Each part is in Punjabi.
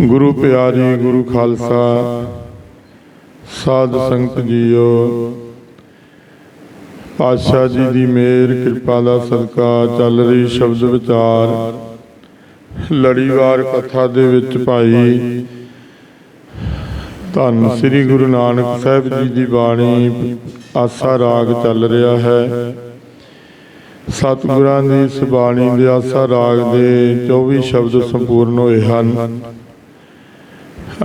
ਗੁਰੂ ਪਿਆਰੀ ਗੁਰੂ ਖਾਲਸਾ ਸਾਧ ਸੰਗਤ ਜੀਓ। ਪਾਤਸ਼ਾਹ ਜੀ ਦੀ ਮਿਹਰ ਕਿਰਪਾ ਦਾ ਸਦਕਾ ਚੱਲ ਰਹੀ ਸ਼ਬਦ ਵਿਚਾਰ। ਲੜੀਵਾਰ ਕਥਾ ਦੇ ਵਿੱਚ ਭਾਈ ਧੰਨ ਸ੍ਰੀ ਗੁਰੂ ਨਾਨਕ ਸਾਹਿਬ ਜੀ ਦੀ ਬਾਣੀ ਆਸਾ ਰਾਗ ਚੱਲ ਰਿਹਾ ਹੈ। ਸਤਿਗੁਰਾਂ ਦੀ ਇਸ ਬਾਣੀ ਦੇ ਆਸਾ ਰਾਗ ਦੇ 24 ਸ਼ਬਦ ਸੰਪੂਰਨ ਹੋਏ ਹਨ।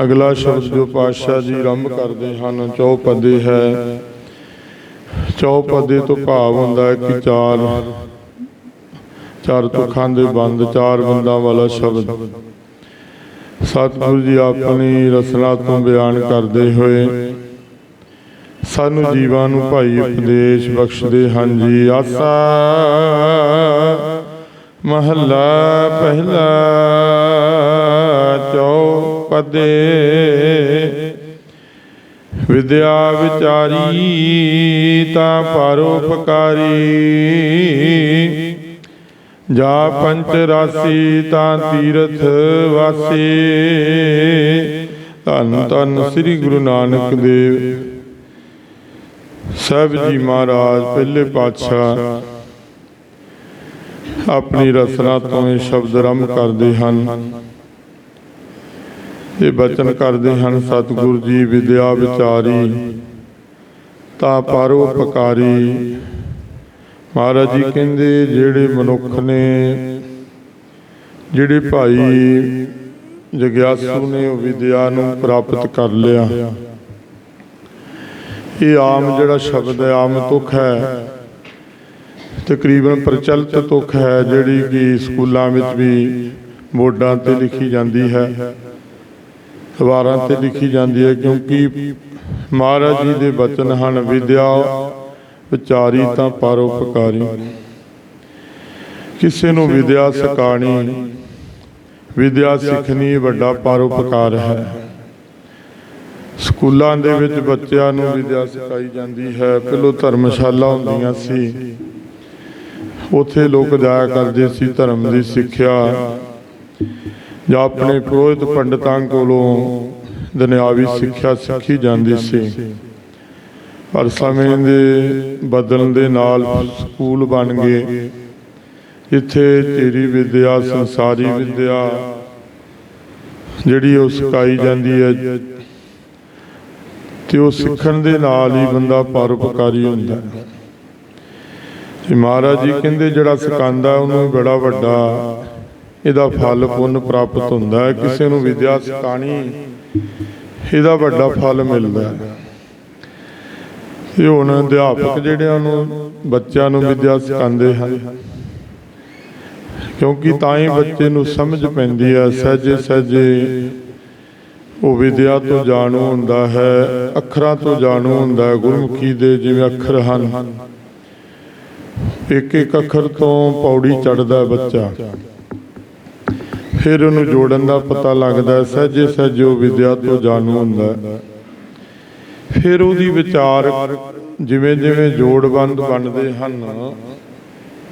ਅਗਲਾ ਸ਼ਬਦ ਜੋ ਪਾਤਸ਼ਾਹ ਜੀ ਆਰੰਭ ਕਰਦੇ ਹਨ ਚੌਪਦੇ ਹੈ। ਚੌਪਦੇ ਤੋਂ ਭਾਵ ਹੁੰਦਾ ਹੈ ਕਿ ਚਾਰ ਚਾਰ ਤੁਖਾਂ ਦੇ ਬੰਦ, ਚਾਰ ਬੰਦਾਂ ਵਾਲਾ ਸ਼ਬਦ। ਸਤਿਗੁਰੂ ਜੀ ਆਪਣੀ ਰਸਨਾ ਤੋਂ ਬਿਆਨ ਕਰਦੇ ਹੋਏ ਸਾਨੂੰ ਜੀਵਾਂ ਨੂੰ ਭਾਈ ਉਪਦੇਸ਼ ਬਖਸ਼ਦੇ ਹਨ ਜੀ। ਆਸਾ ਮਹੱਲਾ ਪਹਿਲਾ ਚੌ ਚੌਪਦੇ ਵਿਦਿਆ ਵਿਚਾਰੀ ਤਾਂ ਪਰਉਪਕਾਰੀ ਜਾ ਪੰਚ ਰਾਸੀ ਤਾਂ ਤੀਰਥ ਵਾਸੀ। ਧੰਨ ਧੰਨ ਸ੍ਰੀ ਗੁਰੂ ਨਾਨਕ ਦੇਵ। ਸਾਹਿਬ ਜੀ ਮਹਾਰਾਜ, ਪਹਿਲੇ ਪਾਤਸ਼ਾਹ। ਆਪਣੀ ਰਸਨਾ ਤੋਂ ਇਹ ਸ਼ਬਦ ਆਰੰਭ ਕਰਦੇ ਹਨ। ਇਹ ਬਚਨ ਕਰਦੇ ਹਨ ਸਤਿਗੁਰੂ ਜੀ ਵਿਦਿਆ ਵਿਚਾਰੀ ਤਾਂ ਪਰਉਪਕਾਰੀ ਮਹਾਰਾਜ ਜੀ ਕਹਿੰਦੇ ਜਿਹੜੇ ਮਨੁੱਖ ਨੇ ਜਿਹੜੇ ਭਾਈ ਜਗਿਆਸੂ ਨੇ ਉਹ ਵਿਦਿਆ ਨੂੰ ਪ੍ਰਾਪਤ ਕਰ ਲਿਆ। ਇਹ ਆਮ ਜਿਹੜਾ ਸ਼ਬਦ ਹੈ ਆਮ ਤੁਕ ਹੈ। ਤਕਰੀਬਨ ਪ੍ਰਚਲਿਤ ਤੁਕ ਹੈ ਜਿਹੜੀ ਕਿ ਸਕੂਲਾਂ ਵਿੱਚ ਵੀ ਬੋਰਡਾਂ ਤੇ ਲਿਖੀ ਜਾਂਦੀ ਹੈ। ਅਖਬਾਰਾਂ ਤੇ ਲਿਖੀ ਜਾਂਦੀ ਹੈ ਕਿਉਂਕਿ ਮਹਾਰਾਜ ਜੀ ਦੇ ਬਚਨ ਹਨ, ਵਿਦਿਆ ਵਿਚਾਰੀ ਤਾਂ ਪਰਉਪਕਾਰੀ। ਕਿਸੇ ਨੂੰ ਵਿਦਿਆ ਸਿਖਾਣੀ, ਵਿਦਿਆ ਸਿੱਖਣੀ ਵੱਡਾ ਪਰਉਪਕਾਰ ਹੈ। ਸਕੂਲਾਂ ਦੇ ਵਿੱਚ ਬੱਚਿਆਂ ਨੂੰ ਵਿਦਿਆ ਸਿਖਾਈ ਜਾਂਦੀ ਹੈ। ਪਹਿਲੋਂ ਧਰਮਸ਼ਾਲਾ ਹੁੰਦੀਆਂ ਸੀ। ਉੱਥੇ ਲੋਕ ਜਾਇਆ ਕਰਦੇ ਸੀ ਧਰਮ ਦੀ ਸਿੱਖਿਆ। ਜਾਂ ਆਪਣੇ ਪੁਰੋਹਿਤ ਪੰਡਤਾਂ ਕੋਲੋਂ ਦੁਨਿਆਵੀ ਸਿੱਖਿਆ ਸਿੱਖੀ ਜਾਂਦੀ ਸੀ। ਪਰ ਸਮੇਂ ਦੇ ਬਦਲਣ ਦੇ ਨਾਲ ਸਕੂਲ ਬਣ ਗਏ। ਇੱਥੇ ਤੇਰੀ ਵਿਦਿਆ, ਸੰਸਾਰੀ ਵਿਦਿਆ ਜਿਹੜੀ ਉਹ ਸਿਖਾਈ ਜਾਂਦੀ ਹੈ ਤੇ ਉਹ ਸਿੱਖਣ ਦੇ ਨਾਲ ਹੀ ਬੰਦਾ ਪਰਉਪਕਾਰੀ ਹੁੰਦਾ ਹੈ। ਤੇ ਮਹਾਰਾਜ ਜੀ ਕਹਿੰਦੇ ਜਿਹੜਾ ਸਿਖਾਉਂਦਾ ਉਹਨੂੰ ਬੜਾ ਵੱਡਾ ਇਹਦਾ ਫਲ ਪੁੰਨ ਪ੍ਰਾਪਤ ਹੁੰਦਾ ਹੈ। ਕਿਸੇ ਨੂੰ ਵਿਦਿਆ ਸਿਖਾਣੀ ਇਹਦਾ ਵੱਡਾ ਫਲ ਮਿਲਦਾ ਹੈ। ਇਹ ਹੁਣ ਅਧਿਆਪਕ ਜਿਹੜੇ ਉਹਨੂੰ ਬੱਚਿਆਂ ਨੂੰ ਵਿਦਿਆ ਸਿਖਾਉਂਦੇ ਹਨ, ਕਿਉਂਕਿ ਤਾਂ ਹੀ ਬੱਚੇ ਨੂੰ ਸਮਝ ਪੈਂਦੀ ਹੈ, ਸਹਜੇ ਸਹਜੇ ਉਹ ਵਿਦਿਆ ਤੋਂ ਜਾਣੂ ਹੁੰਦਾ ਹੈ, ਅੱਖਰਾਂ ਤੋਂ ਜਾਣੂ ਹੁੰਦਾ ਹੈ, ਗੁਰਮੁਖੀ ਦੇ ਜਿਵੇਂ ਅੱਖਰ ਹਨ। ਇੱਕ ਇੱਕ ਅੱਖਰ ਤੋਂ ਪੌੜੀ ਚੜਦਾ ਬੱਚਾ। ਫਿਰ ਉਹਨੂੰ ਜੋੜਨ ਦਾ ਪਤਾ ਲੱਗਦਾ ਹੈ ਸਹਜੇ ਸਹਜੇ ਵਿਦਿਆ ਤੋਂ ਜਾਣੂ ਹੁੰਦਾ ਹੈ। ਫਿਰ ਉਹਦੀ ਵਿਚਾਰ ਜਿਵੇਂ ਜਿਵੇਂ ਜੋੜਬੰਦ ਬਣਦੇ ਹਨ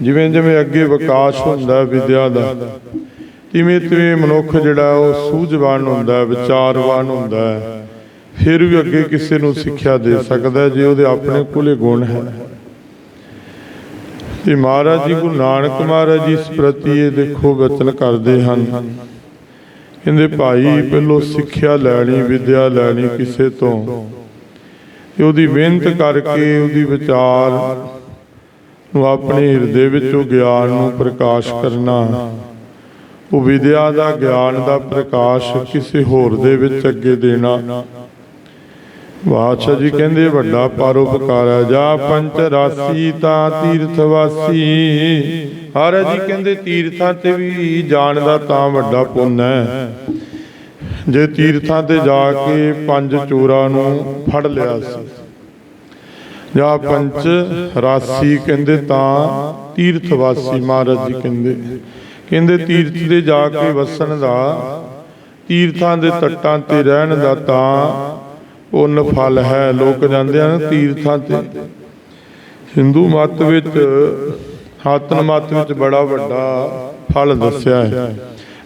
ਜਿਵੇਂ ਜਿਵੇਂ ਅੱਗੇ ਵਿਕਾਸ ਹੁੰਦਾ ਵਿਦਿਆ ਦਾ ਤਿਵੇਂ ਤਿਵੇਂ ਮਨੁੱਖ ਜਿਹੜਾ ਉਹ ਸੂਝਵਾਨ ਹੁੰਦਾ ਵਿਚਾਰਵਾਨ ਹੁੰਦਾ ਫਿਰ ਵੀ ਅੱਗੇ ਕਿਸੇ ਨੂੰ ਸਿੱਖਿਆ ਦੇ ਸਕਦਾ ਜੇ ਉਹਦੇ ਆਪਣੇ ਕੋਲੇ ਗੁਣ ਹੈ। ਤੇ ਮਹਾਰਾਜ ਜੀ ਗੁਰੂ ਨਾਨਕ ਮਹਾਰਾਜ ਜੀ ਇਸ ਪ੍ਰਤੀ ਇਹ ਦੇਖੋ ਬਚਨ ਕਰਦੇ ਹਨ। ਕਹਿੰਦੇ ਭਾਈ ਪਹਿਲੋ ਸਿੱਖਿਆ ਲੈਣੀ, ਵਿਦਿਆ ਲੈਣੀ ਕਿਸੇ ਤੋਂ। ਤੇ ਉਹਦੀ ਮਿਹਨਤ ਕਰਕੇ ਉਹਦੀ ਵਿਚਾਰ ਨੂੰ ਆਪਣੇ ਹਿਰਦੇ ਵਿੱਚੋਂ ਗਿਆਨ ਨੂੰ ਪ੍ਰਕਾਸ਼ ਕਰਨਾ। ਉਹ ਵਿਦਿਆ ਦਾ ਗਿਆਨ ਦਾ ਪ੍ਰਕਾਸ਼ ਕਿਸੇ ਹੋਰ ਦੇ ਵਿੱਚ ਅੱਗੇ ਦੇਣਾ। ਬਾਦਸ਼ਾਹ ਜੀ ਕਹਿੰਦੇ, ਵੱਡਾ ਪਰਉਪਕਾਰ ਹੈ, ਜਾ ਪੰਚ ਰਾਸੀ ਤਾਂ ਤੀਰਥ ਵਾਸੀ। ਮਹਾਰਾਜ ਜੀ ਕਹਿੰਦੇ, ਤੀਰਥਾਂ ਤੇ ਵੀ ਜਾਣ ਦਾ ਤਾਂ ਵੱਡਾ ਪੁੰਨ ਹੈ। ਜੇ ਤੀਰਥਾਂ ਤੇ ਜਾ ਕੇ ਪੰਜ ਚੋਰਾਂ ਨੂੰ ਫੜ ਲਿਆ ਸੀ। ਜਾਂ ਪੰਚ ਰਾਸੀ ਕਹਿੰਦੇ ਤਾਂ ਤੀਰਥ ਵਾਸੀ ਮਹਾਰਾਜ ਜੀ ਕਹਿੰਦੇ। ਕਹਿੰਦੇ, ਤੀਰਥ ਤੇ ਜਾ ਕੇ ਵਸਣ ਦਾ, ਤੀਰਥਾਂ ਦੇ ਤੱਟਾਂ ਤੇ ਰਹਿਣ ਦਾ ਤਾਂ ਪੁੰਨ ਫਲ ਹੈ, ਲੋਕ ਜਾਂਦੇ ਹਨ ਤੀਰਥਾਂ ਤੇ। ਹਿੰਦੂ ਮਤ ਵਿੱਚ, ਹਾਤਨ ਮਤ ਵਿੱਚ ਬੜਾ ਵੱਡਾ ਫਲ ਦੱਸਿਆ ਹੈ।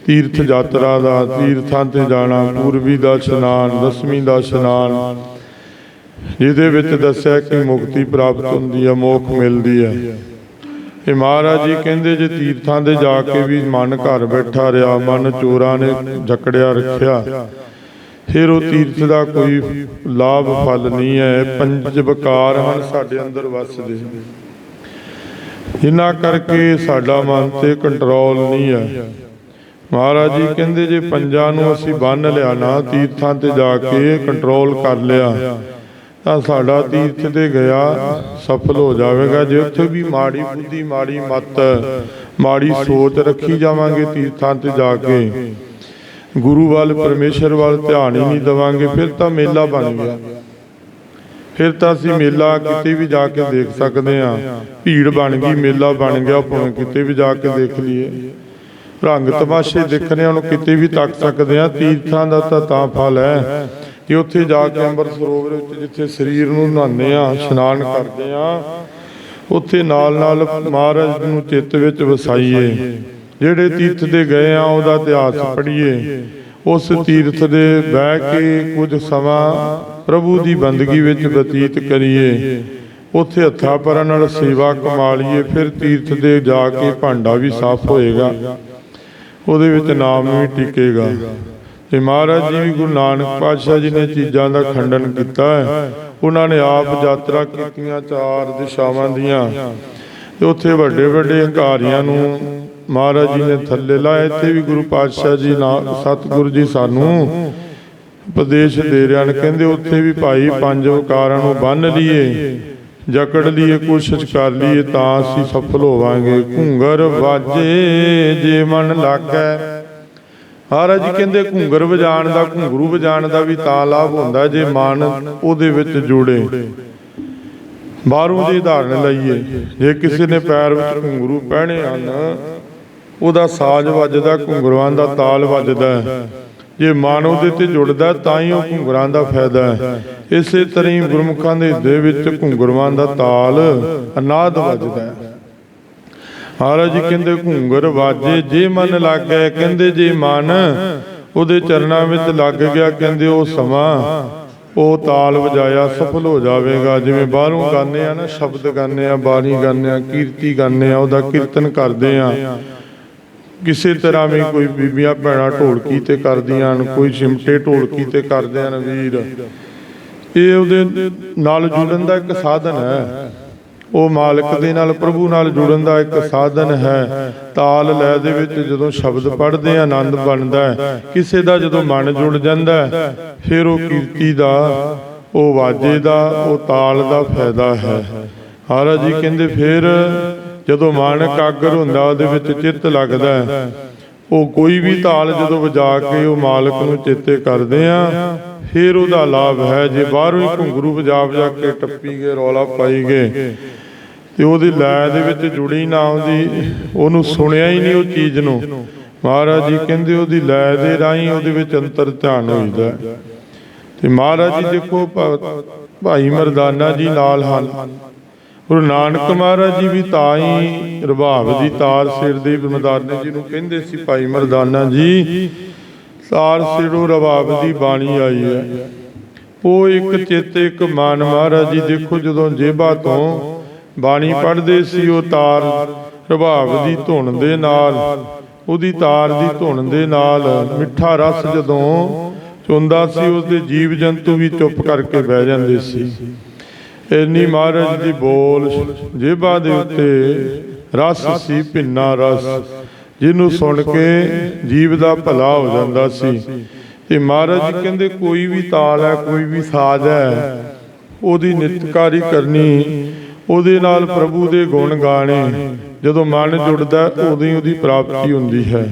ਤੀਰਥ ਯਾਤਰਾ ਦਾ, ਤੀਰਥਾਂ ਤੇ ਜਾਣਾ, ਪੂਰਬੀ ਦਾ ਇਸ਼ਨਾਨ, ਦਸਵੀਂ ਦਾ ਇਸ਼ਨਾਨ। ਜਿਹਦੇ ਵਿੱਚ ਦੱਸਿਆ ਕਿ ਮੁਕਤੀ ਪ੍ਰਾਪਤ ਹੁੰਦੀ ਹੈ, ਮੋਖ ਮਿਲਦੀ ਹੈ। ਇਹ ਮਹਾਰਾਜ ਜੀ ਕਹਿੰਦੇ, ਜੇ ਤੀਰਥਾਂ ਦੇ ਜਾ ਕੇ ਵੀ ਮਨ ਘਰ ਬੈਠਾ ਰਿਹਾ, ਮਨ ਚੋਰਾਂ ਨੇ ਜਕੜਿਆ ਰੱਖਿਆ ਫਿਰ ਉਹ ਤੀਰਥ ਦਾ ਕੋਈ ਲਾਭ ਫਲ ਨਹੀਂ ਹੈ। ਪੰਜ ਵਿਕਾਰ ਹਨ ਸਾਡੇ ਅੰਦਰ ਵਸਦੇ ਜਿਨ੍ਹਾਂ ਕਰਕੇ ਸਾਡਾ ਮਨ ਤੇ ਕੰਟਰੋਲ ਨਹੀਂ ਹੈ। ਮਹਾਰਾਜ ਜੀ ਕਹਿੰਦੇ, ਜੇ ਪੰਜਾਂ ਨੂੰ ਅਸੀਂ ਬੰਨ ਲਿਆ ਨਾ, ਤੀਰਥਾਂ ਤੇ ਜਾ ਕੇ ਕੰਟਰੋਲ ਕਰ ਲਿਆ, ਤਾਂ ਸਾਡਾ ਤੀਰਥ ਤੇ ਗਿਆ ਸਫਲ ਹੋ ਜਾਵੇਗਾ। ਜੇ ਉੱਥੇ ਵੀ ਮਾੜੀ ਬੁੱਧੀ, ਮਾੜੀ ਮਤ, ਮਾੜੀ ਸੋਚ ਰੱਖੀ ਜਾਵਾਂਗੇ ਤੀਰਥਾਂ ਤੇ ਜਾ ਕੇ ਗੁਰੂ ਵੱਲ, ਪਰਮੇਸ਼ਰ ਵੱਲ ਧਿਆਨ ਹੀ ਨਹੀਂ ਦਵਾਂਗੇ, ਫਿਰ ਤਾਂ ਮੇਲਾ ਬਣ ਗਿਆ। ਫਿਰ ਤਾਂ ਅਸੀਂ ਮੇਲਾ ਕਿਤੇ ਵੀ ਜਾ ਕੇ ਦੇਖ ਸਕਦੇ ਹਾਂ। ਭੀੜ ਬਣ ਗਈ, ਮੇਲਾ ਬਣ ਗਿਆ ਭਾਵੇਂ ਕਿਤੇ ਵੀ ਜਾ ਕੇ ਦੇਖ ਲਈਏ। ਰੰਗ ਤਮਾਸ਼ੇ ਦੇਖਣੇ ਉਹਨੂੰ ਕਿਤੇ ਵੀ ਤੱਕ ਸਕਦੇ ਆ ਤੀਰਥਾਂ ਦਾ ਤਾਂ ਤਾਂ ਫਲ ਹੈ ਕਿ ਉੱਥੇ ਜਾ ਕੇ ਅੰਮ੍ਰਿਤ ਸਰੋਵਰ ਵਿੱਚ ਜਿੱਥੇ ਸਰੀਰ ਨੂੰ ਨਹਾਉਂਦੇ ਆ ਇਸ਼ਨਾਨ ਕਰਦੇ ਆ ਉੱਥੇ ਨਾਲ ਨਾਲ ਮਹਾਰਾਜ ਨੂੰ ਚਿੱਤ ਵਿੱਚ ਵਸਾਈਏ। ਜਿਹੜੇ ਤੀਰਥ ਦੇ ਗਏ ਆ, ਉਹਦਾ ਇਤਿਹਾਸ ਪੜ੍ਹੀਏ। ਉਸ ਤੀਰਥ ਦੇ ਬਹਿ ਕੇ ਕੁਝ ਸਮਾਂ ਪ੍ਰਭੂ ਦੀ ਬੰਦਗੀ ਵਿੱਚ ਬਤੀਤ ਕਰੀਏ। ਉੱਥੇ ਹੱਥਾਂ ਪੈਰਾਂ ਨਾਲ ਸੇਵਾ ਕਮਾ ਲਈਏ, ਫਿਰ ਤੀਰਥ ਦੇ ਜਾ ਕੇ ਭਾਂਡਾ ਵੀ ਸਾਫ਼ ਹੋਏਗਾ। ਉਹਦੇ ਵਿੱਚ ਨਾਮ ਵੀ ਟਿਕੇਗਾ। ਤੇ ਮਹਾਰਾਜ ਜੀ ਵੀ ਗੁਰੂ ਨਾਨਕ ਪਾਤਸ਼ਾਹ ਜੀ ਨੇ ਚੀਜ਼ਾਂ ਦਾ ਖੰਡਨ ਕੀਤਾ ਹੈ। ਉਹਨਾਂ ਨੇ ਆਪ ਯਾਤਰਾ ਕੀਤੀਆਂ ਚਾਰ ਦਿਸ਼ਾਵਾਂ ਦੀਆਂ। ਤੇ ਉੱਥੇ ਵੱਡੇ ਵੱਡੇ ਹੰਕਾਰੀਆਂ ਨੂੰ ਮਹਾਰਾਜ ਜੀ ਨੇ ਥੱਲੇ ਲਾਇਆ, ਇੱਥੇ ਵੀ ਗੁਰੂ ਪਾਤਸ਼ਾਹ ਜੀ ਨਾਲ, ਸਤਿਗੁਰੂ ਜੀ ਸਾਨੂੰ ਉਪਦੇਸ਼ ਦੇ ਰਹੇ ਹਨ। ਕਹਿੰਦੇ ਉੱਥੇ ਵੀ ਭਾਈ ਪੰਜ ਵਕਾਰਾਂ ਨੂੰ ਬੰਨ ਲਈਏ, ਜਕੜ ਲਈਏ, ਕੋਸ਼ਿਸ਼ ਕਰ ਲਈਏ ਤਾਂ ਅਸੀਂ ਸਫਲ ਹੋਵਾਂਗੇ। ਘੁੰਗਰ ਵਾਜੇ ਜੇ ਮਨ ਲਾਗੈ ਮਹਾਰਾਜ ਜੀ ਕਹਿੰਦੇ ਘੁੰਗਰ ਵਜਾਣ ਦਾ, ਘੁੰਗਰੂ ਵਜਾਣ ਦਾ ਵੀ ਤਾਂ ਲਾਭ ਹੁੰਦਾ ਜੇ ਮਨ ਉਹਦੇ ਵਿੱਚ ਜੁੜੇ। ਬਾਹਰੋਂ ਦੀ ਉਦਾਹਰਨ ਲਈਏ, ਜੇ ਕਿਸੇ ਨੇ ਪੈਰ ਵਿੱਚ ਘੁੰਗਰੂ ਪਹਿਣੇ ਹਨ ਉਹਦਾ ਸਾਜ਼ ਵੱਜਦਾ ਘੁੰਗਰੂਆਂ ਦਾ ਤਾਲ ਵੱਜਦਾ। ਜੇ ਮਨ ਉਹਦੇ ਤੇ ਜੁੜਦਾ, ਤਾਂ ਹੀ ਉਹ ਘੁੰਗਰਾਂ ਦਾ ਫਾਇਦਾ ਹੈ। ਇਸੇ ਤਰ੍ਹਾਂ ਹੀ ਗੁਰਮੁਖਾਂ ਦੇ ਹਿਰਦੇ ਵਿੱਚ ਘੁੰਗਰਵਾਂ ਦਾ ਤਾਲ ਅਨਾਦ ਵੱਜਦਾ ਹੈ। ਮਹਾਰਾਜ ਜੀ ਕਹਿੰਦੇ, ਘੁੰਗਰ ਵਾਜੇ ਜੇ ਮਨ ਲੱਗੇ, ਕਹਿੰਦੇ ਜੇ ਮਨ ਉਹਦੇ ਚਰਨਾਂ ਵਿੱਚ ਲੱਗ ਗਿਆ, ਕਹਿੰਦੇ ਉਹ ਸਮਾਂ, ਉਹ ਤਾਲ ਵਜਾਇਆ, ਸਫਲ ਹੋ ਜਾਵੇਗਾ। ਜਿਵੇਂ ਬਾਹਰੋਂ ਗਾਉਂਦੇ ਆ ਨਾ, ਸ਼ਬਦ ਗਾਉਂਦੇ ਆ, ਬਾਣੀ ਗਾਉਂਦੇ ਆ, ਕੀਰਤੀ ਗਾਉਂਦੇ ਆ, ਉਹਦਾ ਕੀਰਤਨ ਕਰਦੇ ਆ। ਕਿਸੇ ਤਰ੍ਹਾਂ ਵੀ ਕੋਈ ਬੀਬੀਆਂ ਭੈਣਾਂ ਢੋਲਕੀ ਤੇ ਕਰਦੀਆਂ ਹਨ, ਕੋਈ ਸਿਮਟੇ ਢੋਲਕੀ ਤੇ ਕਰਦੇ ਹਨ ਵੀਰ। ਇਹ ਉਹਦੇ ਨਾਲ ਜੁੜਨ ਦਾ ਇੱਕ ਸਾਧਨ ਹੈ। ਉਹ ਮਾਲਕ ਦੇ ਨਾਲ, ਪ੍ਰਭੂ ਨਾਲ ਜੁੜਨ ਦਾ ਇੱਕ ਸਾਧਨ ਹੈ। ਤਾਲ ਲੈ ਦੇ ਵਿੱਚ ਜਦੋਂ ਸ਼ਬਦ ਪੜ੍ਹਦੇ ਆਨੰਦ ਬਣਦਾ ਕਿਸੇ ਦਾ ਜਦੋਂ ਮਨ ਜੁੜ ਜਾਂਦਾ ਫਿਰ ਉਹ ਕੀਰਤੀ ਦਾ, ਉਹ ਵਾਜੇ ਦਾ, ਉਹ ਤਾਲ ਦਾ ਫਾਇਦਾ ਹੈ। ਮਹਾਰਾਜ ਜੀ ਕਹਿੰਦੇ, ਫਿਰ ਜਦੋਂ ਮਨ ਇਕਾਗਰ ਹੁੰਦਾ, ਉਹਦੇ ਵਿੱਚ ਚਿੱਤ ਲੱਗਦਾ ਹੈ। ਉਹ ਕੋਈ ਵੀ ਤਾਲ ਜਦੋਂ ਵਜਾ ਕੇ ਉਹ ਮਾਲਕ ਨੂੰ ਚੇਤੇ ਕਰਦੇ ਆ, ਫਿਰ ਉਹਦਾ ਲਾਭ ਹੈ। ਜੇ ਬਾਹਰੋਂ ਹੀ ਘੁੰਗਰੂ ਵਜਾ ਵਜਾ ਕੇ ਟੱਪੀ ਗਏ, ਰੌਲਾ ਪਾਈ ਗਏ, ਤੇ ਉਹਦੀ ਲੈ ਦੇ ਵਿੱਚ ਜੁੜੀ ਨਾ ਆਉਂਦੀ, ਉਹਨੂੰ ਸੁਣਿਆ ਹੀ ਨਹੀਂ ਉਹ ਚੀਜ਼ ਨੂੰ। ਮਹਾਰਾਜ ਜੀ ਕਹਿੰਦੇ ਉਹਦੀ ਲੈ ਦੇ ਰਾਹੀਂ ਉਹਦੇ ਵਿੱਚ ਅੰਤਰ ਧਿਆਨ ਹੋਈਦਾ ਤੇ ਮਹਾਰਾਜ ਜੀ ਦੇਖੋ ਭਾਈ ਮਰਦਾਨਾ ਜੀ ਨਾਲ ਹਨ। ਗੁਰੂ ਨਾਨਕ ਮਹਾਰਾਜ ਜੀ ਵੀ ਤਾਂ ਹੀ ਰਭਾਵ ਦੀ ਤਾਰ ਸਿਰ ਦੇ ਮਰਦਾਨੇ ਜੀ ਨੂੰ ਕਹਿੰਦੇ ਸੀ, ਭਾਈ ਮਰਦਾਨਾ ਜੀ, ਤਾਰ ਸਿਰੋਂ ਰਭਾਵ ਦੀ ਬਾਣੀ ਆਈ ਹੈ। ਉਹ ਇੱਕ ਚਿੱਤ, ਇੱਕ ਮਨ ਮਹਾਰਾਜ ਜੀ, ਦੇਖੋ ਜਦੋਂ ਜੇਬਾ ਤੋਂ ਬਾਣੀ ਪੜ੍ਹਦੇ ਸੀ, ਉਹ ਤਾਰ ਰਭਾਵ ਦੀ ਧੁਨ ਦੇ ਨਾਲ, ਉਹਦੀ ਤਾਰ ਦੀ ਧੁਨ ਦੇ ਨਾਲ ਮਿੱਠਾ ਰਸ ਜਦੋਂ ਚੁੰਦਾ ਸੀ, ਉਸਦੇ ਜੀਵ ਜੰਤੂ ਵੀ ਚੁੱਪ ਕਰਕੇ ਬਹਿ ਜਾਂਦੇ ਸੀ। ਇੰਨੀ ਮਹਾਰਾਜ ਦੀ ਬੋਲ ਜੇਬਾਂ ਦੇ ਉੱਤੇ ਰਸ ਸੀ, ਭਿੰਨਾ ਰਸ। ਜਿਹਨੂੰ ਸੁਣ ਕੇ ਜੀਵ ਦਾ ਭਲਾ ਹੋ ਜਾਂਦਾ ਸੀ। ਤੇ ਮਹਾਰਾਜ ਕਹਿੰਦੇ, ਕੋਈ ਵੀ ਤਾਲ ਹੈ, ਕੋਈ ਵੀ ਸਾਜ਼ ਹੈ, ਉਹਦੀ ਨਿਤਕਾਰੀ ਕਰਨੀ, ਉਹਦੇ ਨਾਲ ਪ੍ਰਭੂ ਦੇ ਗੁਣ ਗਾਣੇ, ਜਦੋਂ ਮਨ ਜੁੜਦਾ, ਉਦੋਂ ਹੀ ਉਹਦੀ ਪ੍ਰਾਪਤੀ ਹੁੰਦੀ ਹੈ।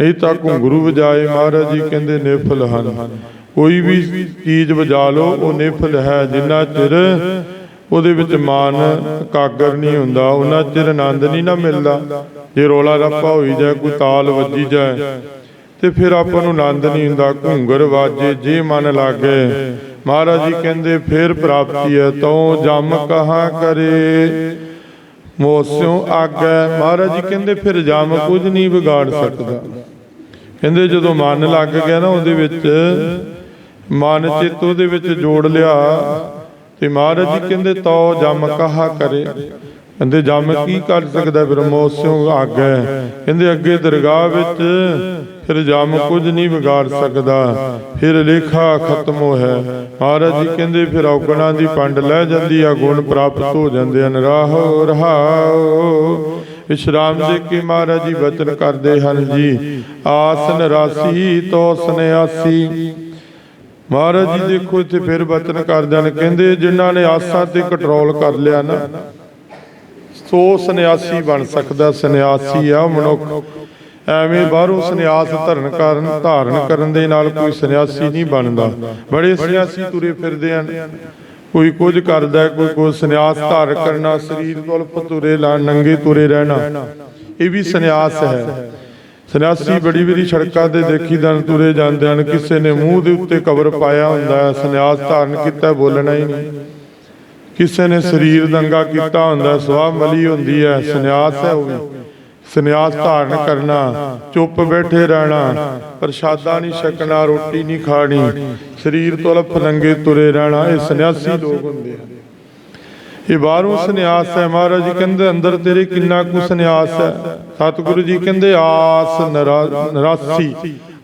ਨਹੀਂ ਤਾਂ ਘੁੰਗਰੂ ਵਜਾਏ ਮਹਾਰਾਜ ਜੀ ਕਹਿੰਦੇ, ਨਿਫਲ ਹਨ। ਕੋਈ ਵੀ ਚੀਜ਼ ਵਜਾ ਲਓ, ਉਹ ਨਿਫਲ ਹੈ, ਜਿੰਨਾ ਚਿਰ ਉਹਦੇ ਵਿੱਚ ਮਨ ਕਾਗਰ ਨਹੀਂ ਹੁੰਦਾ, ਉਹਨਾਂ ਚਿਰ ਆਨੰਦ ਨਹੀਂ ਨਾ ਮਿਲਦਾ। ਜੇ ਰੋਲਾ ਰੱਪਾ ਹੋਈ ਜਾਏ, ਕੋਈ ਤਾਲ ਵੱਜੀ ਜਾਏ, ਤੇ ਫਿਰ ਆਪਾਂ ਨੂੰ ਆਨੰਦ ਨਹੀਂ ਹੁੰਦਾ, ਘੁੰਗਰ ਵਾਜੇ ਜੇ ਮਨ ਲਾਗੇ। ਮਹਾਰਾਜ ਜੀ ਕਹਿੰਦੇ, ਫਿਰ ਪ੍ਰਾਪਤੀ ਹੈ, ਤਉ ਜਮ ਕਹਾ ਕਰੇ। ਮੋਸਿਓ ਆਗੈ। ਮਹਾਰਾਜ ਜੀ ਕਹਿੰਦੇ, ਫਿਰ ਜਮ ਕੁਝ ਨਹੀਂ ਵਿਗਾੜ ਸਕਦਾ। ਕਹਿੰਦੇ, ਜਦੋਂ ਮਨ ਲੱਗ ਗਿਆ ਨਾ, ਉਹਦੇ ਵਿੱਚ ਮਨ ਚਿੱਤ ਉਹਦੇ ਵਿੱਚ ਜੋੜ ਲਿਆ ਤੇ ਮਹਾਰਾਜ ਜੀ ਕਹਿੰਦੇ ਤੋ ਜਮ ਕਹਾ ਕਰੇ। ਕਹਿੰਦੇ ਜਮ ਕੀ ਕਰ ਸਕਦਾ ਬ੍ਰਹਮੋਸਿਓ ਆਗੈ। ਕਹਿੰਦੇ ਅੱਗੇ ਦਰਗਾਹ ਵਿੱਚ ਫਿਰ ਜਮ ਕੁਝ ਨਹੀਂ ਵਿਗਾੜ ਸਕਦਾ। ਫਿਰ ਲੇਖਾ ਖਤਮ ਹੋ ਹੈ ਮਹਾਰਾਜ ਜੀ ਕਹਿੰਦੇ ਫਿਰ ਔਗਣਾ ਦੀ ਪੰਡ ਲੈ ਜਾਂਦੀ ਆ ਗੁਣ ਪ੍ਰਾਪਤ ਹੋ ਜਾਂਦੇ ਹਨ ਰਾਹੋ ਰਹਾਓ। ਵਿਸ਼ਰਾਮ ਦੇ ਕੇ ਮਹਾਰਾਜ ਜੀ ਬਚਨ ਕਰਦੇ ਹਨ ਜੀ। ਆਸਨ ਰਾਸੀ ਤੋ ਸਨਿਆਸੀ। ਮਹਾਰਾਜ ਜੀ ਦੇਖੋ ਇੱਥੇ ਫਿਰ ਬਚਨ ਕਰਦੇ ਹਨ ਕਹਿੰਦੇ ਜਿਨ੍ਹਾਂ ਨੇ ਆਸਾਂ ਤੇ ਕੰਟਰੋਲ ਕਰ ਲਿਆ ਨਾ, ਸੋ ਸੰਨਿਆਸੀ ਬਣ ਸਕਦਾ, ਸੰਨਿਆਸੀ ਆ ਮਨੁੱਖ। ਐਵੇਂ ਬਾਹਰੋਂ ਸੰਨਿਆਸ ਧਰਨ ਕਾਰਨ, ਧਾਰਨ ਕਰਨ ਦੇ ਨਾਲ ਕੋਈ ਸੰਨਿਆਸੀ ਨਹੀਂ ਬਣਦਾ। ਬੜੇ ਸੰਨਿਆਸੀ ਤੁਰੇ ਫਿਰਦੇ ਹਨ। ਕੋਈ ਕੁਝ ਕਰਦਾ, ਕੋਈ ਕੋਈ ਸੰਨਿਆਸ ਧਾਰ ਕਰਨਾ, ਸਰੀਰ ਕੋਲ ਪਤੁਰੇ ਲਾ, ਨੰਗੇ ਤੁਰੇ ਰਹਿਣਾ, ਇਹ ਵੀ ਸੰਨਿਆਸ ਹੈ। ਸੰਨਿਆਸੀ ਬੜੀ ਬੜੀ ਸੜਕਾਂ ਤੇ ਦੇਖੀਦਾ ਹਨ ਤੁਰੇ ਜਾਂਦੇ ਹਨ, ਕਿਸੇ ਨੇ ਮੂੰਹ ਦੇ ਉੱਤੇ ਕਵਰ ਪਾਇਆ ਹੁੰਦਾ ਹੈ, ਸੰਨਿਆਸ ਧਾਰਨ ਕੀਤਾ, ਬੋਲਣਾ ਹੀ ਨਹੀਂ। ਕਿਸੇ ਨੇ ਸਰੀਰ ਦੰਗਾ ਕੀਤਾ ਹੁੰਦਾ, ਸਵਾਹ ਮਲੀ ਹੁੰਦੀ ਹੈ, ਸੰਨਿਆਸ ਹੈ ਉਹ ਵੀ। ਸੰਨਿਆਸ ਧਾਰਨ ਕਰਨਾ, ਚੁੱਪ ਬੈਠੇ ਰਹਿਣਾ, ਪ੍ਰਸ਼ਾਦਾ ਨਹੀਂ ਛਕਣਾ, ਰੋਟੀ ਨਹੀਂ ਖਾਣੀ, ਸਰੀਰ ਤੋਂ ਲਫ ਨੰਗੇ ਤੁਰੇ ਰਹਿਣਾ, ਇਹ ਸੰਨਿਆਸੀ ਲੋਕ ਹੁੰਦੇ ਆ ਇਹ ਬਾਹਰੋਂ ਸੰਨਿਆਸ ਹੈ ਮਹਾਰਾਜ ਜੀ, ਕਹਿੰਦੇ ਅੰਦਰ ਤੇਰੇ ਕਿੰਨਾ ਕੁ ਸੰਨਿਆਸ ਹੈ। ਸਤਿਗੁਰੂ ਜੀ ਕਹਿੰਦੇ ਆਸ ਨਰਾ- ਨਿਰਾਸੀ,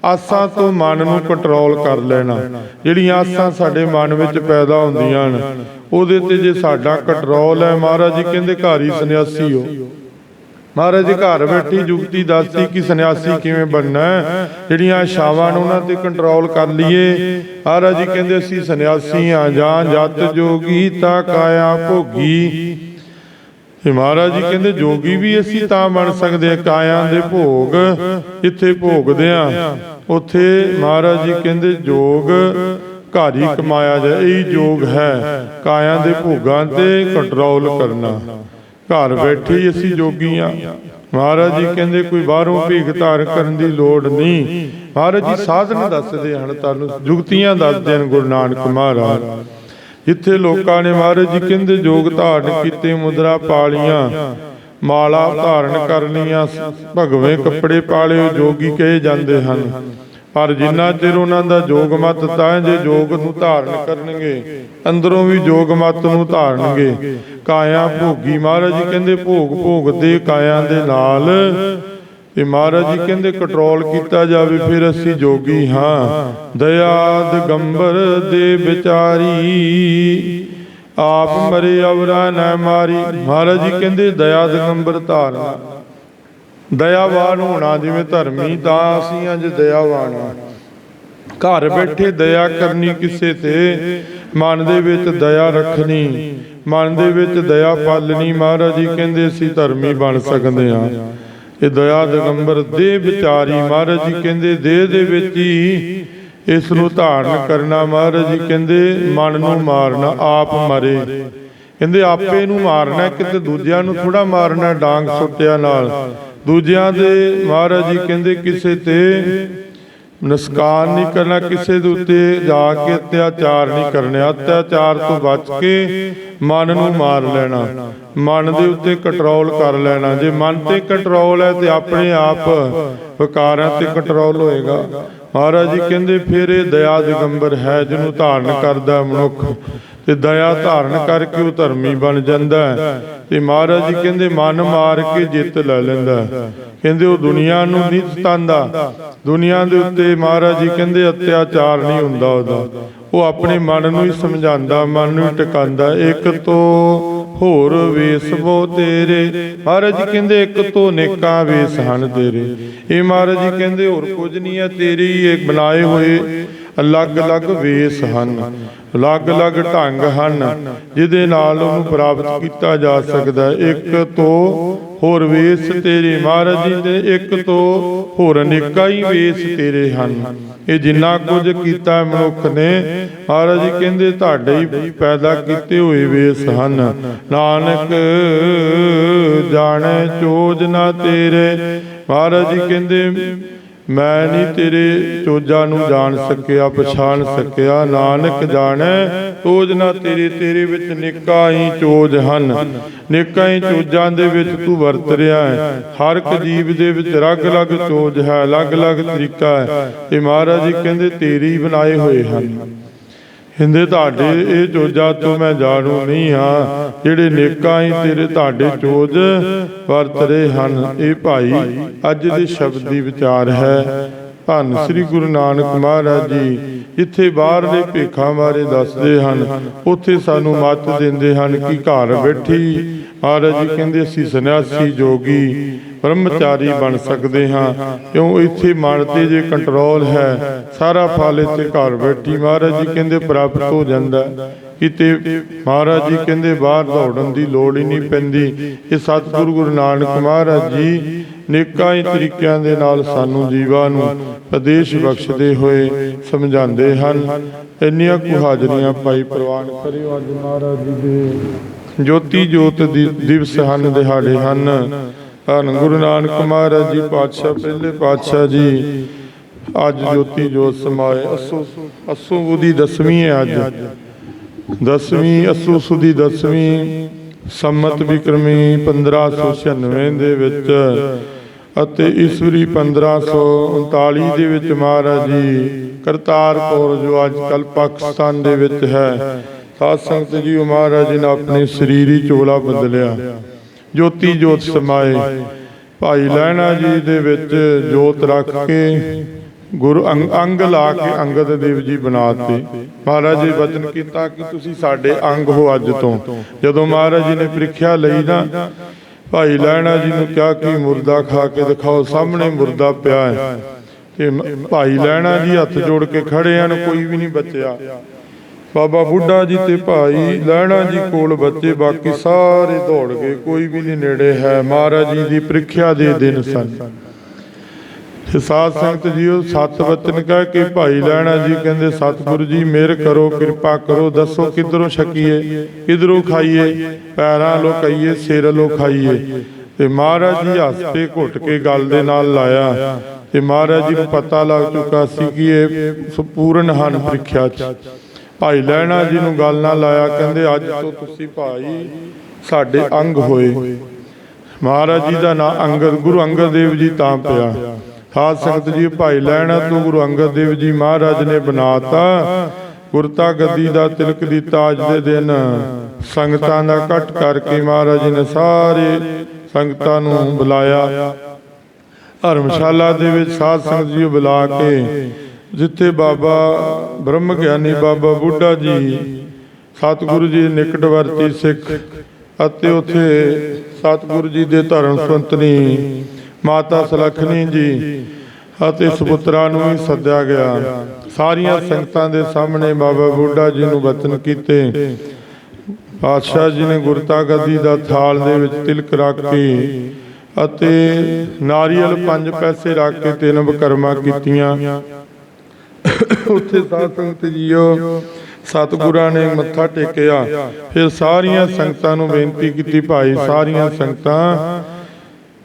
ਆਸਾਂ ਤੋਂ ਮਨ ਨੂੰ ਕੰਟਰੋਲ ਕਰ ਲੈਣਾ। ਜਿਹੜੀਆਂ ਆਸਾਂ ਸਾਡੇ ਮਨ ਵਿੱਚ ਪੈਦਾ ਹੁੰਦੀਆਂ ਹਨ, ਉਹਦੇ ਤੇ ਜੇ ਸਾਡਾ ਕੰਟਰੋਲ ਹੈ ਮਹਾਰਾਜ ਜੀ, ਕਹਿੰਦੇ ਘਰ ਹੀ ਸੰਨਿਆਸੀ ਹੋ। ਮਹਾਰਾਜ ਜੀ, ਘਰ ਬੈਠੀ ਜੁਗਤੀ ਦੱਸਦੀ ਕਿ ਸੰਨਿਆਸੀ ਕਿਵੇਂ ਬਣਨਾ ਜਿਹੜੀਆਂ ਆਸ਼ਾਵਾਂ ਨੂੰ ਉਹਨਾਂ ਤੇ ਕੰਟਰੋਲ ਕਰ ਲਈਏ। ਮਹਾਰਾਜ ਜੀ ਕਹਿੰਦੇ, ਅਸੀਂ ਸੰਨਿਆਸੀ ਆ ਜਾਂ ਜਤ ਜੋਗੀ ਤਾ ਕਾਇਆ ਭੋਗੀ। ਤੇ ਮਹਾਰਾਜ ਜੀ ਕਹਿੰਦੇ, ਜੋਗੀ ਵੀ ਅਸੀਂ ਤਾਂ ਬਣ ਸਕਦੇ ਆ ਕਾਇਆ ਦੇ ਭੋਗ ਇੱਥੇ ਭੋਗਦੇ ਆ ਉੱਥੇ ਮਹਾਰਾਜ ਜੀ ਕਹਿੰਦੇ, ਜੋਗ ਘਰ ਹੀ ਕਮਾਇਆ ਜਾਏ। ਇਹ ਜੋਗ ਹੈ, ਕਾਇਆ ਦੇ ਭੋਗਾਂ ਤੇ ਕੰਟਰੋਲ ਕਰਨਾ। ਘਰ ਬੈਠੇ ਹੀ ਅਸੀਂ ਜੋਗੀ ਆ ਮਹਾਰਾਜ ਜੀ ਕਹਿੰਦੇ ਕੋਈ ਬਾਹਰੋਂ ਭੀਖ ਧਾਰ ਕਰਨ ਦੀ ਲੋੜ ਨਹੀਂ। ਮਹਾਰਾਜ ਜੀ ਸਾਧਨ ਦੱਸਦੇ ਹਨ ਤੁਹਾਨੂੰ ਜੁਗਤੀਆਂ ਦੱਸਦੇ ਹਨ ਗੁਰੂ ਨਾਨਕ ਮਹਾਰਾਜ। ਜਿੱਥੇ ਲੋਕਾਂ ਨੇ ਮਹਾਰਾਜ ਜੀ ਕਹਿੰਦੇ ਜੋਗ ਧਾਰਨ ਕੀਤੇ ਮੁਦਰਾ ਪਾਲੀਆਂ ਮਾਲਾ ਧਾਰਨ ਕਰਨੀਆਂ। ਭਗਵੇਂ ਕੱਪੜੇ ਪਾਲੇ ਜੋਗੀ ਕਹੇ ਜਾਂਦੇ ਹਨ। ਪਰ ਜਿੰਨਾ ਚਿਰ ਉਹਨਾਂ ਦਾ ਜੋਗ ਮਤ ਤਾਂ ਜੇ ਜੋਗ ਨੂੰ ਧਾਰਨ ਕਰਨਗੇ, ਅੰਦਰੋਂ ਵੀ ਜੋਗ ਮਤ ਨੂੰ ਧਾਰਨਗੇ। ਕਾਇਆ ਭੋਗੀ ਮਹਾਰਾਜ ਜੀ ਕਹਿੰਦੇ, ਭੋਗ ਭੋਗਦੇ ਕਾਇਆ ਦੇ ਨਾਲ। ਤੇ ਮਹਾਰਾਜ ਜੀ ਕਹਿੰਦੇ, ਕੰਟਰੋਲ ਕੀਤਾ ਜਾਵੇ, ਫਿਰ ਅਸੀਂ ਜੋਗੀ ਹਾਂ। ਦਇਆ ਦਿਗੰਬਰ ਦੇ ਵਿਚਾਰੀ, ਆਪ ਮਰੇ ਅਵਰਾ ਨਾ ਮਾਰੀ। ਮਹਾਰਾਜ ਜੀ ਕਹਿੰਦੇ ਦਇਆ ਦਿਗੰਬਰ ਧਾਰਨਾ ਦਇਆਵਾਨ ਹੋਣਾ, ਜਿਵੇਂ ਧਰਮੀ ਤਾਂ ਅਸੀਂ ਅੰਜ ਦਇਆਵਾਨ ਘਰ ਬੈਠੇ ਦਇਆ ਕਰਨੀ ਕਿਸੇ ਤੇ, ਮਨ ਦੇ ਵਿੱਚ ਦਇਆ ਰੱਖਣੀ, ਮਨ ਦੇ ਵਿੱਚ ਦਇਆ ਪਾਲਣੀ, ਮਹਾਰਾਜ ਜੀ ਕਹਿੰਦੇ ਅਸੀਂ ਧਰਮੀ ਬਣ ਸਕਦੇ ਹਾਂ। ਇਹ ਦਇਆ ਦਿਗੰਬਰ ਦੇ ਵਿਚਾਰੀ, ਮਹਾਰਾਜ ਜੀ ਕਹਿੰਦੇ ਦੇਹ ਦੇ ਵਿੱਚ ਹੀ ਇਸ ਨੂੰ ਧਾਰਨ ਕਰਨਾ, ਮਹਾਰਾਜ ਜੀ ਕਹਿੰਦੇ ਮਨ ਨੂੰ ਮਾਰਨਾ, ਆਪ ਮਰੇ। ਕਹਿੰਦੇ ਆਪੇ ਨੂੰ ਮਾਰਨਾ ਕਿਤੇ ਦੂਜਿਆਂ ਨੂੰ ਥੋੜਾ ਮਾਰਨਾ, ਡਾਂਗ ਸੁੱਟਿਆ ਨਾਲ। ਦੂਜਿਆਂ ਦੇ ਮਹਾਰਾਜ ਜੀ ਕਹਿੰਦੇ ਕਿਸੇ ਤੇ ਨਸਕਾਨ ਨਹੀਂ ਕਰਨਾ, ਕਿਸੇ ਦੇ ਉੱਤੇ ਜਾ ਕੇ ਅਤਿਆਚਾਰ ਨਹੀਂ ਕਰਨਾ। ਅਤਿਆਚਾਰ ਤੋਂ ਬਚ ਕੇ ਮਨ ਨੂੰ ਮਾਰ ਲੈਣਾ, ਮਨ ਦੇ ਉੱਤੇ ਕੰਟਰੋਲ ਕਰ ਲੈਣਾ। ਜੇ ਮਨ ਤੇ ਕੰਟਰੋਲ ਹੈ ਤੇ ਆਪਣੇ ਆਪ ਵਿਕਾਰਾਂ ਤੇ ਕੰਟਰੋਲ ਹੋਏਗਾ। ਮਹਾਰਾਜ ਜੀ ਕਹਿੰਦੇ, ਫਿਰ ਇਹ ਦਇਆ ਦਿਗੰਬਰ ਹੈ ਜਿਹਨੂੰ ਧਾਰਨ ਕਰਦਾ ਮਨੁੱਖ। ਤੇ ਦਇਆ ਧਾਰਨ ਕਰਕੇ ਉਹ ਧਰਮੀ ਬਣ ਜਾਂਦਾ ਹੈ। ਤੇ ਮਹਾਰਾਜ ਜੀ ਕਹਿੰਦੇ, ਮਨ ਮਾਰ ਕੇ ਜਿੱਤ ਲੈ ਲੈਂਦਾ। ਕਹਿੰਦੇ, ਉਹ ਦੁਨੀਆ ਨੂੰ ਨਹੀਂ ਸਤਾਂਦਾ ਦੁਨੀਆ ਦੇ ਉੱਤੇ ਮਹਾਰਾਜ ਜੀ ਕਹਿੰਦੇ, ਅਤਿਆਚਾਰ ਨਹੀਂ ਹੁੰਦਾ ਉਹਦਾ। ਉਹ ਆਪਣੇ ਮਨ ਨੂੰ ਹੀ ਸਮਝਾਉਂਦਾ, ਮਨ ਨੂੰ ਹੀ ਟਿਕਾਉਂਦਾ, ਇੱਕ ਤੋਂ ਹੋਰ ਵੇਸ ਬੋ ਤੇਰੇ। ਮਹਾਰਾਜ ਜੀ ਕਹਿੰਦੇ, ਇੱਕ ਤੋਂ ਨੇਕਾਂ ਵੇਸ ਹਨ ਤੇਰੇ। ਇਹ ਮਹਾਰਾਜ ਜੀ ਕਹਿੰਦੇ, ਹੋਰ ਕੁਝ ਨਹੀਂ ਹੈ, ਤੇਰੇ ਇਹ ਬਣਾਏ ਹੋਏ ਅਲੱਗ-ਅਲੱਗ ਵੇਸ ਹਨ, ਅਲੱਗ-ਅਲੱਗ ਢੰਗ ਹਨ, ਜਿਹਦੇ ਨਾਲ ਉਹਨੂੰ ਪ੍ਰਾਪਤ ਕੀਤਾ ਜਾ ਸਕਦਾ ਇੱਕ ਤੋਂ ਹੋਰ ਵੇਸ ਤੇਰੇ ਮਹਾਰਾਜ ਜੀ ਦੇ, ਇੱਕ ਤੋਂ ਹੋਰ ਅਨੇਕਾਂ ਹੀ ਵੇਸ ਤੇਰੇ ਹਨ। ਇਹ ਜਿੰਨਾ ਕੁਝ ਕੀਤਾ ਮਨੁੱਖ ਨੇ, ਮਹਾਰਾਜ ਜੀ ਕਹਿੰਦੇ ਤੁਹਾਡੇ ਹੀ ਪੈਦਾ ਕੀਤੇ ਹੋਏ ਵੇਸ ਹਨ। ਨਾਨਕ, ਜਾਣੇ ਚੋਜ ਨਾ ਤੇਰੇ। ਮਹਾਰਾਜ ਜੀ ਕਹਿੰਦੇ ਮੈਂ ਨਹੀਂ ਤੇਰੇ ਚੋਜਾਂ ਨੂੰ ਜਾਣ ਸਕਿਆ ਪਛਾਣ ਸਕਿਆ। ਨਾਨਕ ਜਾਣੈ ਤੋਜ ਨਾ ਤੇਰੇ ਤੇਰੇ ਵਿੱਚ ਨੇਕਾਂ ਹੀ ਚੋਜ ਹਨ। ਨੇਕਾਂ ਹੀ ਚੋਜਾਂ ਦੇ ਵਿੱਚ ਤੂੰ ਵਰਤ ਰਿਹਾ ਹੈ। ਹਰ ਇੱਕ ਜੀਵ ਦੇ ਵਿੱਚ ਅਲੱਗ-ਅਲੱਗ ਚੋਜ ਹੈ ਅਲੱਗ-ਅਲੱਗ ਤਰੀਕਾ ਹੈ। ਇਹ ਮਹਾਰਾਜ ਜੀ ਕਹਿੰਦੇ ਤੇਰੇ ਹੀ ਬਣਾਏ ਹੋਏ ਹਨ। ਹਿੰਦੇ ਤੁਹਾਡੇ ਇਹ ਚੋਜਾਂ ਤੋਂ ਮੈਂ ਜਾਣੂ ਨਹੀਂ ਹਾਂ। ਜਿਹੜੇ ਨੇਕਾਂ ਹੀ ਤੇਰੇ ਤੁਹਾਡੇ ਚੋਜ ਵਰਤ ਰਹੇ ਹਨ। ਇਹ ਭਾਈ ਅੱਜ ਦੇ ਸ਼ਬਦ ਦੀ ਵਿਚਾਰ ਹੈ। ਧੰਨ ਸ੍ਰੀ ਗੁਰੂ ਨਾਨਕ ਮਹਾਰਾਜ ਜੀ ਜਿੱਥੇ ਬਾਹਰਲੇ ਭੇਖਾਂ ਬਾਰੇ ਦੱਸਦੇ ਹਨ। ਉੱਥੇ ਸਾਨੂੰ ਮੱਤ ਦਿੰਦੇ ਹਨ ਕਿ ਘਰ ਬੈਠੀ ਮਹਾਰਾਜ ਜੀ ਕਹਿੰਦੇ ਅਸੀਂ ਸੰਨਿਆਸੀ ਜੋਗੀ, ਬ੍ਰਹਮਚਾਰੀ ਬਣ ਸਕਦੇ ਹਾਂ। ਕਿਉਂ ਇੱਥੇ ਮਨ ਤੇ ਜੇ ਕੰਟਰੋਲ ਹੈ, ਸਾਰਾ ਫਲ ਇੱਥੇ ਘਰ ਬੈਠੀ। ਮਹਾਰਾਜ ਜੀ ਕਹਿੰਦੇ ਪ੍ਰਾਪਤ ਹੋ ਜਾਂਦਾ। ਕਿਤੇ ਮਹਾਰਾਜ ਜੀ ਕਹਿੰਦੇ ਬਾਹਰ ਦੌੜਨ ਦੀ ਲੋੜ ਹੀ ਨਹੀਂ ਪੈਂਦੀ। ਇਹ ਸਤਿਗੁਰੂ ਗੁਰੂ ਨਾਨਕ ਮਹਾਰਾਜ ਜੀ ਨੇਕਾਂ ਹੀ ਤਰੀਕਿਆਂ ਦੇ ਨਾਲ ਸਾਨੂੰ ਜੀਵਾਂ ਨੂੰ ਉਪਦੇਸ਼ ਬਖਸ਼ਦੇ ਹੋਏ ਸਮਝਾਉਂਦੇ ਹਨ। ਇੰਨੀਆਂ ਕੁ ਹਾਜ਼ਰੀਆਂ ਭਾਈ ਪ੍ਰਵਾਨ ਕਰਿਓ ਅੱਜ ਮਹਾਰਾਜ ਜੀ ਦੇ। ਜੋਤੀ ਜੋਤ ਦਿਵਸ ਹਨ, ਦਿਹਾੜੇ ਹਨ। ਧੰਨ ਗੁਰੂ ਨਾਨਕ ਮਹਾਰਾਜ ਜੀ, ਪਾਤਸ਼ਾਹ, ਪਹਿਲੇ ਪਾਤਸ਼ਾਹ ਜੀ, ਅੱਜ ਜੋਤੀ ਜੋਤ ਸਮਾਏ। ਅਸੂ ਅਸੂ ਬੁਦੀ ਦਸਵੀਂ ਹੈ ਅੱਜ। ਦਸਵੀਂ, ਅਸੂ ਸੁਦੀ ਦਸਵੀਂ, ਸੰਮਤ ਵਿਕਰਮੀ 1596 ਦੇ ਵਿੱਚ ਅਤੇ ਈਸਵਰੀ 1539 ਦੇ ਵਿੱਚ ਮਹਾਰਾਜ ਜੀ, ਕਰਤਾਰਪੁਰ, ਜੋ ਅੱਜ ਕੱਲ ਪਾਕਿਸਤਾਨ ਦੇ ਵਿੱਚ ਹੈ ਸਾਧ ਸੰਗਤ ਜੀ ਮਹਾਰਾਜ ਨੇ ਆਪਣੇ ਸਰੀਰੀ ਚੋਲਾ ਬਦਲਿਆ। ਜੋਤੀ ਜੋਤ ਸਮਾਏ। ਭਾਈ ਲਹਿਣਾ ਜੀ ਦੇ ਵਿੱਚ ਜੋਤ ਰੱਖ ਕੇ ਗੁਰੂ ਅੰਗ ਲਾ ਕੇ ਅੰਗਦ ਦੇਵ ਜੀ ਬਣਾਤੇ ਮਹਾਰਾਜ ਜੀ, ਵਚਨ ਕੀਤਾ ਕਿ ਤੁਸੀਂ ਸਾਡੇ ਅੰਗ ਹੋ ਅੱਜ ਤੋਂ। ਜਦੋਂ ਮਹਾਰਾਜ ਜੀ ਨੇ ਪ੍ਰੀਖਿਆ ਲਈ ਨਾ, ਭਾਈ ਲਹਿਣਾ ਜੀ ਨੂੰ ਕਿਹਾ ਕਿ ਮੁਰਦਾ ਖਾ ਕੇ ਦਿਖਾਓ, ਸਾਹਮਣੇ ਮੁਰਦਾ ਪਿਆ ਹੈ। ਤੇ ਭਾਈ ਲਹਿਣਾ ਜੀ ਹੱਥ ਜੋੜ ਕੇ ਖੜੇ ਹਨ, ਕੋਈ ਵੀ ਨਹੀਂ ਬਚਿਆ। ਬਾਬਾ ਬੁੱਢਾ ਜੀ ਤੇ ਭਾਈ ਲਹਿਣਾ ਜੀ ਕੋਲ ਬੱਚੇ ਬਾਕੀ ਸਾਰੇ ਦੌੜ ਗਏ ਕੋਈ ਵੀ ਨਹੀਂ ਨੇੜੇ ਹੈ। ਮਹਾਰਾਜ ਜੀ ਦੀ ਪ੍ਰੀਖਿਆ ਦੇ ਦਿਨ ਸਨ। ਤੇ ਸਾਧ ਸੰਗਤ ਜੀਓ ਸਤ ਵਚਨ ਕਹਿ ਕੇ ਭਾਈ ਲੈਣਾ ਜੀ ਕਹਿੰਦੇ ਸਤਿਗੁਰੂ ਜੀ ਮਿਹਰ ਕਰੋ ਕਿਰਪਾ ਕਰੋ ਦੱਸੋ ਕਿਧਰੋਂ ਛਕੀਏ? ਕਿਧਰੋਂ ਖਾਈਏ? ਪੈਰਾਂ ਲੋ ਕਈਏ ਸਿਰ ਲੋ ਖਾਈਏ। ਤੇ ਮਹਾਰਾਜ ਜੀ ਹੱਸਤੇ ਘੁੱਟ ਕੇ ਗੱਲ ਦੇ ਨਾਲ ਲਾਇਆ। ਤੇ ਮਹਾਰਾਜ ਜੀ ਨੂੰ ਪਤਾ ਲੱਗ ਚੁੱਕਾ ਸੀ ਕਿ ਇਹ ਸੰਪੂਰਨ ਹਨ ਪ੍ਰੀਖਿਆ ਚ ਭਾਈ ਲੈਣਾ ਜੀ ਨੂੰ ਗੱਲ ਨਾਲ ਲਾਇਆ, ਕਹਿੰਦੇ ਅੱਜ ਤੋਂ ਤੁਸੀਂ ਭਾਈ ਸਾਡੇ ਅੰਗ ਹੋਏ। ਮਹਾਰਾਜ ਜੀ ਦਾ ਨਾਮ ਅੰਗਦ, ਗੁਰੂ ਅੰਗਦ ਦੇਵ ਜੀ ਤਾਂ ਪਿਆ। ਸਾਧ ਸੰਗਤ ਜੀ, ਭਾਈ ਲੈਣਾ ਤੋਂ ਗੁਰੂ ਅੰਗਦ ਦੇਵ ਜੀ ਮਹਾਰਾਜ ਨੇ ਬਣਾਤਾ ਗੁਰਤਾ ਗੱਦੀ ਦਾ ਤਿਲਕ ਦਿੱਤਾ ਅੱਜ ਦੇ ਦਿਨ। ਸੰਗਤਾਂ ਦਾ ਇਕੱਠ ਕਰਕੇ ਮਹਾਰਾਜ ਜੀ ਨੇ ਸਾਰੇ ਸੰਗਤਾਂ ਨੂੰ ਬੁਲਾਇਆ। ਧਰਮਸ਼ਾਲਾ ਦੇ ਵਿੱਚ ਸਾਧ ਸੰਗਤ ਜੀ ਬੁਲਾ ਕੇ ਜਿੱਥੇ ਬਾਬਾ ਬ੍ਰਹਮ ਗਿਆਨੀ ਬਾਬਾ ਬੁੱਢਾ ਜੀ, ਸਤਿਗੁਰੂ ਜੀ ਦੇ ਨਿਕਟਵਰਤੀ ਸਿੱਖ ਅਤੇ ਉਥੇ ਸਤਿਗੁਰੂ ਜੀ ਦੇ ਧਰਮ ਸੰਤਨੀ ਮਾਤਾ ਸਲਖਣੀ ਜੀ ਅਤੇ ਸੁਪੁੱਤਰਾਂ ਨੂੰ ਵੀ ਸੱਦਿਆ ਗਿਆ। ਸਾਰੀਆਂ ਸੰਗਤਾਂ ਦੇ ਸਾਹਮਣੇ ਬਾਬਾ ਬੁੱਢਾ ਜੀ ਨੂੰ ਵਚਨ ਕੀਤੇ। ਪਾਤਸ਼ਾਹ ਜੀ ਨੇ ਗੁਰਤਾ ਗੱਦੀ ਦਾ ਥਾਲ ਦੇ ਵਿੱਚ ਤਿਲਕ ਰੱਖ ਕੇ ਅਤੇ ਨਾਰੀਅਲ ਪੰਜ ਪੈਸੇ ਰੱਖ ਕੇ ਤਿੰਨ ਬਕਰਮਾ ਕੀਤੀਆਂ। ਉੱਥੇ ਸਾਧ ਸੰਗਤ ਜੀਓ ਸਤਿਗੁਰਾਂ ਨੇ ਮੱਥਾ ਟੇਕਿਆ। ਫਿਰ ਸਾਰੀਆਂ ਸੰਗਤਾਂ ਨੂੰ ਬੇਨਤੀ ਕੀਤੀ, ਭਾਈ, ਸਾਰੀਆਂ ਸੰਗਤਾਂ,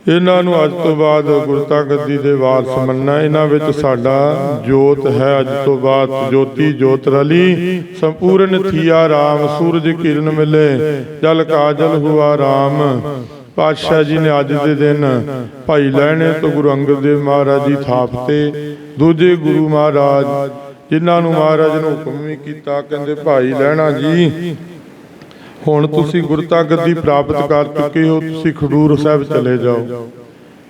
ਇਹਨਾਂ ਨੂੰ ਅੱਜ ਤੋਂ ਬਾਅਦ ਗੁਰਤਾ ਗੱਦੀ ਦੇ ਵਾਰਸ ਮੰਨਣਾ। ਇਹਨਾਂ ਵਿੱਚ ਸਾਡਾ ਜੋਤ ਹੈ ਅੱਜ ਤੋਂ ਬਾਅਦ, ਜੋਤੀ, ਜੋਤ ਰਲੀ। ਸੰਪੂਰਨ ਥੀਆ ਰਾਮ, ਸੂਰਜ ਕਿਰਨ ਮਿਲੇ। ਜਲ ਕਾਜਲ ਹੁਆ ਰਾਮ। ਪਾਤਸ਼ਾਹ ਜੀ ਨੇ ਅੱਜ ਦੇ ਦਿਨ ਭਾਈ ਲੈਣੇ ਤੋਂ ਗੁਰੂ ਅੰਗਦ ਦੇਵ ਮਹਾਰਾਜ ਜੀ ਥਾਪ ਤੇ ਦੂਜੇ ਗੁਰੂ ਮਹਾਰਾਜ, ਜਿਨ੍ਹਾਂ ਨੂੰ ਮਹਾਰਾਜ ਨੇ ਹੁਕਮ ਵੀ ਕੀਤਾ, ਕਹਿੰਦੇ, ਭਾਈ ਲੈਣਾ ਜੀ, ਹੁਣ ਤੁਸੀਂ ਗੁਰਤਾ ਗੱਦੀ ਪ੍ਰਾਪਤ ਕਰ ਚੁੱਕੇ ਹੋ, ਤੁਸੀਂ ਖਡੂਰ ਸਾਹਿਬ ਚਲੇ ਜਾਓ।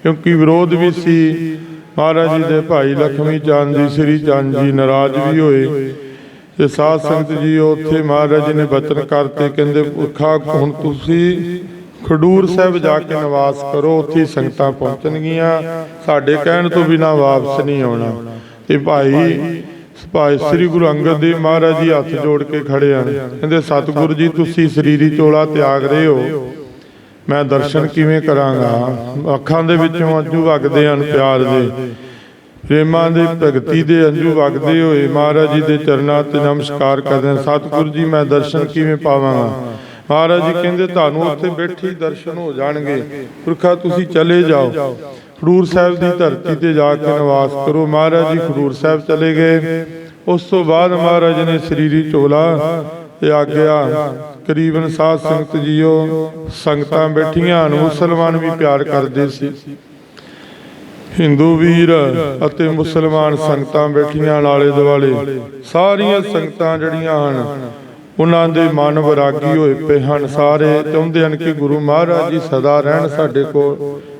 ਕਿਉਂਕਿ ਵਿਰੋਧ ਵੀ ਸੀ। ਮਹਾਰਾਜ ਜੀ ਦੇ ਭਾਈ ਲਖਮੀ ਚੰਦ ਜੀ, ਸ੍ਰੀ ਚੰਦ ਜੀ ਨਾਰਾਜ਼ ਵੀ ਹੋਏ। ਤੇ ਸਾਧ ਸੰਗਤ ਜੀ, ਉੱਥੇ ਮਹਾਰਾਜ ਨੇ ਬਚਨ ਕਰਤੇ, ਕਹਿੰਦੇ, ਪੁਰਖਾ, ਹੁਣ ਤੁਸੀਂ ਖਡੂਰ ਸਾਹਿਬ ਜਾ ਕੇ ਨਿਵਾਸ ਕਰੋ ਉੱਥੇ ਸੰਗਤਾਂ ਪਹੁੰਚਣਗੀਆਂ। ਸਾਡੇ ਕਹਿਣ ਤੋਂ ਬਿਨਾ ਵਾਪਸ ਨਹੀਂ ਆਉਣਾ। ਤੇ ਭਾਈ ਭਾਈ ਸ੍ਰੀ ਗੁਰੂ ਅੰਗਦ ਦੇਵ ਮਹਾਰਾਜ ਜੀ ਹੱਥ ਜੋੜ ਕੇ ਖੜੇ ਹਨ। ਕਹਿੰਦੇ ਸਤਿਗੁਰੂ ਜੀ ਤੁਸੀਂ ਸਰੀਰੀ ਚੋਲਾ ਤਿਆਗ ਰਹੇ ਹੋ। ਮੈਂ ਦਰਸ਼ਨ ਕਿਵੇਂ ਕਰਾਂਗਾ? ਅੱਖਾਂ ਦੇ ਵਿੱਚੋਂ ਅੰਜੂ ਵਗਦੇ ਹਨ ਪਿਆਰ ਦੇ। ਪ੍ਰੇਮਾਂ ਦੇ ਭਗਤੀ ਦੇ ਅੰਜੂ ਵਗਦੇ ਹੋਏ। ਮਹਾਰਾਜ ਜੀ ਦੇ ਚਰਨਾਂ ਤੇ ਨਮਸਕਾਰ ਕਰਦੇ ਸਤਿਗੁਰੂ ਜੀ ਮੈਂ ਦਰਸ਼ਨ ਕਿਵੇਂ ਪਾਵਾਂਗਾ? ਮਹਾਰਾਜ ਜੀ ਕਹਿੰਦੇ ਤੁਹਾਨੂੰ ਉੱਥੇ ਬੈਠੀ ਦਰਸ਼ਨ ਹੋ ਜਾਣਗੇ। ਪੁਰਖਾ ਤੁਸੀਂ ਚਲੇ ਜਾਓ। ਖਡੂਰ ਸਾਹਿਬ ਦੀ ਧਰਤੀ ਤੇ ਜਾ ਕੇ ਨਿਵਾਸ ਕਰੋ। ਮਹਾਰਾਜ ਜੀ ਖਡੂਰ ਸਾਹਿਬ ਚਲੇ ਗਏ। ਉਸ ਤੋਂ ਬਾਅਦ ਮਹਾਰਾਜ ਨੇ ਸਰੀਰੀ ਝੋਲਾ ਤੇ ਆਗਿਆ। ਕਰੀਬਨ ਸਾਧ ਸੰਗਤ ਜੀਓ। ਸੰਗਤਾਂ ਬੈਠੀਆਂ ਹਨ। ਮੁਸਲਮਾਨ ਵੀ ਪਿਆਰ ਕਰਦੇ ਸੀ। ਹਿੰਦੂ ਵੀਰ ਅਤੇ ਮੁਸਲਮਾਨ ਸੰਗਤਾਂ ਬੈਠੀਆਂ ਨਾਲੇ ਦੁਆਲੇ। ਸਾਰੀਆਂ ਸੰਗਤਾਂ ਜਿਹੜੀਆਂ ਹਨ। ਉਹਨਾਂ ਦੇ ਮਨ ਵਿਰਾਗੀ ਹੋਏ ਪਏ ਹਨ। ਸਾਰੇ ਚਾਹੁੰਦੇ ਹਨ ਕਿ ਗੁਰੂ ਮਹਾਰਾਜ ਜੀ ਸਦਾ ਰਹਿਣ ਸਾਡੇ ਕੋਲ,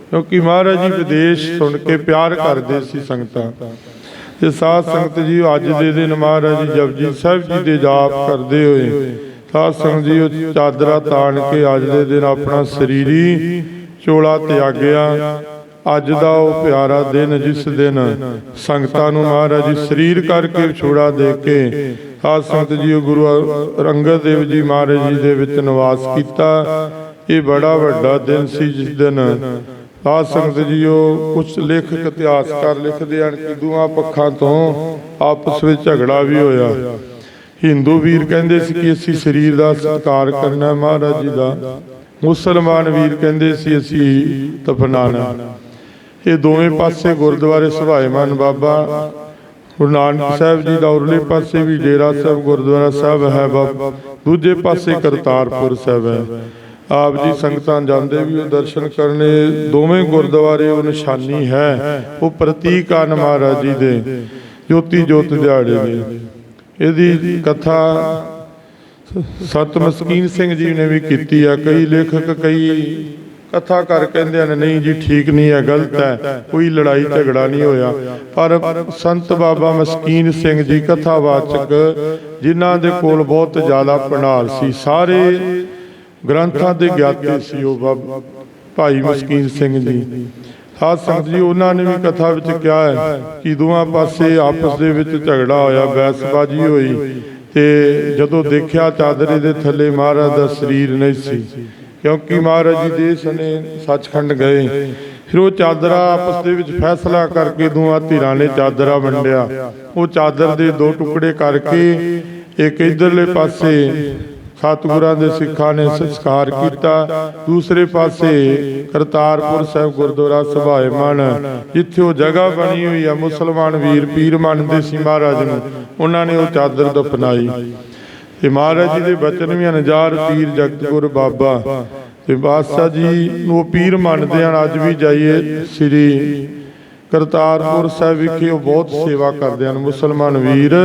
ਕਿਉਂਕਿ ਮਹਾਰਾਜ ਜੀ ਵਿਦੇਸ਼ ਸੁਣ ਕੇ ਪਿਆਰ ਕਰਦੇ ਸੀ ਸੰਗਤਾਂ। ਤੇ ਸਾਧ ਸੰਗਤ ਜੀ, ਅੱਜ ਦੇ ਦਿਨ ਮਹਾਰਾਜ ਜੀ ਜਪਜੀ ਸਾਹਿਬ ਜੀ ਦੇ ਜਾਪ ਕਰਦੇ ਹੋਏ, ਸਾਧ ਸੰਗਤ ਜੀ ਉਹ ਚਾਦਰਾ ਤਾਣ ਕੇ ਅੱਜ ਦੇ ਦਿਨ ਆਪਣਾ ਸਰੀਰੀ ਚੋਲਾ ਤਿਆਗਿਆ। ਅੱਜ ਦਾ ਉਹ ਪਿਆਰਾ ਦਿਨ ਜਿਸ ਦਿਨ ਸੰਗਤਾਂ ਨੂੰ ਮਹਾਰਾਜ ਜੀ ਸਰੀਰ ਕਰਕੇ ਵਿਛੋੜਾ ਦੇ ਕੇ ਸਾਧ ਸੰਗਤ ਜੀ ਗੁਰੂ ਅੰਗਦ ਦੇਵ ਜੀ ਮਹਾਰਾਜ ਜੀ ਦੇ ਵਿੱਚ ਨਿਵਾਸ ਕੀਤਾ। ਇਹ ਬੜਾ ਵੱਡਾ ਦਿਨ ਸੀ ਜਿਸ ਦਿਨ ਸਾਧ ਸੰਗਤ ਜੀਓ ਕੁਝ ਲੇਖਕ ਇਤਿਹਾਸਕਾਰ ਲਿਖਦੇ ਹਨ ਕਿ ਦੋਹਾਂ ਪੱਖਾਂ ਤੋਂ ਆਪਸ ਵਿੱਚ ਝਗੜਾ ਵੀ ਹੋਇਆ। ਹਿੰਦੂ ਵੀਰ ਕਹਿੰਦੇ ਸੀ ਕਿ ਅਸੀਂ ਸਰੀਰ ਦਾ ਸਤਿਕਾਰ ਕਰਨਾ ਮਹਾਰਾਜ ਜੀ ਦਾ। ਮੁਸਲਮਾਨ ਵੀਰ ਕਹਿੰਦੇ ਸੀ ਅਸੀਂ ਤਪਨਾਣਾ ਇਹ ਦੋਵੇਂ ਪਾਸੇ ਗੁਰਦੁਆਰੇ ਸੁਭਾਏਮਾਨ ਬਾਬਾ ਗੁਰੂ ਨਾਨਕ ਸਾਹਿਬ ਜੀ ਦਾ ਉਰਲੇ ਪਾਸੇ ਵੀ ਡੇਰਾ ਸਾਹਿਬ ਗੁਰਦੁਆਰਾ ਸਾਹਿਬ ਹੈ ਬਾਬਾ। ਦੂਜੇ ਪਾਸੇ ਕਰਤਾਰਪੁਰ ਸਾਹਿਬ ਹੈ। ਆਪ ਜੀ ਸੰਗਤਾਂ ਜਾਂਦੇ ਵੀ ਉਹ ਦਰਸ਼ਨ ਕਰਨੇ ਦੋਵੇਂ ਗੁਰਦੁਆਰੇ ਉਹ ਨਿਸ਼ਾਨੀ ਹੈ। ਉਹ ਪ੍ਰਤੀਕ ਹਨ ਮਹਾਰਾਜ ਜੀ ਦੇ। ਜੋਤੀ ਜੋਤ ਦਿਹਾੜੇ ਦੇ। ਇਹਦੀ ਕਥਾ ਸਤ ਮਸਕੀਨ ਸਿੰਘ ਜੀ ਨੇ ਵੀ ਕੀਤੀ ਆ। ਕਈ ਲੇਖਕ ਕਈ ਕਥਾ ਕਰ ਕਹਿੰਦੇ ਨੇ ਨਹੀਂ ਜੀ, ਠੀਕ ਨਹੀਂ ਹੈ, ਗਲਤ ਹੈ, ਕੋਈ ਲੜਾਈ ਝਗੜਾ ਨਹੀਂ ਹੋਇਆ। ਪਰ ਸੰਤ ਬਾਬਾ ਮਸਕੀਨ ਸਿੰਘ ਜੀ ਕਥਾਵਾਚਕ, ਜਿਨ੍ਹਾਂ ਦੇ ਕੋਲ ਬਹੁਤ ਜ਼ਿਆਦਾ ਪੜਾਲ ਸੀ, ਸਾਰੇ ਗ੍ਰੰਥਾਂ ਦੇ ਗਿਆਤੀ ਸੀ ਉਹ ਭਾਈ ਮਸਕੀਨ ਸਿੰਘ ਜੀ। ਸਾਧ ਸੰਗਤ ਜੀ, ਉਹਨਾਂ ਨੇ ਵੀ ਕਥਾ ਵਿੱਚ ਕਿਹਾ ਹੈ ਕਿ ਦੋਹਾਂ ਪਾਸੇ ਆਪਸ ਦੇ ਵਿੱਚ ਝਗੜਾ ਹੋਇਆ ਬੈਸਬਾਜੀ ਹੋਈ ਤੇ ਜਦੋਂ ਦੇਖਿਆ ਚਾਦਰੇ ਦੇ ਥੱਲੇ ਮਹਾਰਾਜ ਦਾ ਸਰੀਰ ਨਹੀਂ ਸੀ ਕਿਉਂਕਿ ਮਹਾਰਾਜ ਜੀ ਦੇਸ਼ ਨੇ ਸੱਚਖੰਡ ਗਏ। ਫਿਰ ਉਹ ਚਾਦਰਾ ਆਪਸ ਦੇ ਵਿੱਚ ਫੈਸਲਾ ਕਰਕੇ ਦੋਹਾਂ ਧਿਰਾਂ ਨੇ ਚਾਦਰਾ ਵੰਡਿਆ। ਉਹ ਚਾਦਰ ਦੇ ਦੋ ਟੁਕੜੇ ਕਰਕੇ ਇੱਕ ਇਧਰਲੇ ਪਾਸੇ ਸਤਿਗੁਰਾਂ ਦੇ ਸਿੱਖਾਂ ਨੇ ਸੰਸਕਾਰ ਕੀਤਾ। ਦੂਸਰੇ ਪਾਸੇ ਕਰਤਾਰਪੁਰ ਸਾਹਿਬ ਗੁਰਦੁਆਰਾ ਸਭਾਏਮਨ ਜਿੱਥੇ ਉਹ ਜਗ੍ਹਾ ਬਣੀ ਹੋਈ ਆ ਮੁਸਲਮਾਨ ਵੀਰ ਪੀਰ ਮੰਨਦੇ ਸੀ ਮਹਾਰਾਜ ਨੂੰ। ਉਹਨਾਂ ਨੇ ਉਹ ਚਾਦਰ ਦਫਨਾਈ। ਤੇ ਮਹਾਰਾਜ ਜੀ ਦੇ ਬਚਨ ਵੀ ਅਨਜਾਰ ਪੀਰ ਜਗਤਗੁਰ ਬਾਬਾ। ਤੇ ਬਾਦਸ਼ਾਹ ਜੀ ਨੂੰ ਪੀਰ ਮੰਨਦੇ ਹਨ, ਅੱਜ ਵੀ ਜਾਈਏ ਸ੍ਰੀ ਕਰਤਾਰਪੁਰ ਸਾਹਿਬ ਵਿਖੇ। ਉਹ ਬਹੁਤ ਸੇਵਾ ਕਰਦੇ ਹਨ, ਮੁਸਲਮਾਨ ਵੀਰ।